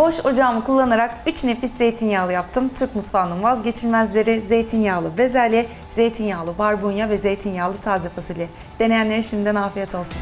Boş ocağımı kullanarak 3 nefis zeytinyağlı yaptım. Türk mutfağının vazgeçilmezleri zeytinyağlı bezelye, zeytinyağlı barbunya ve zeytinyağlı taze fasulye. Deneyenlere şimdiden afiyet olsun.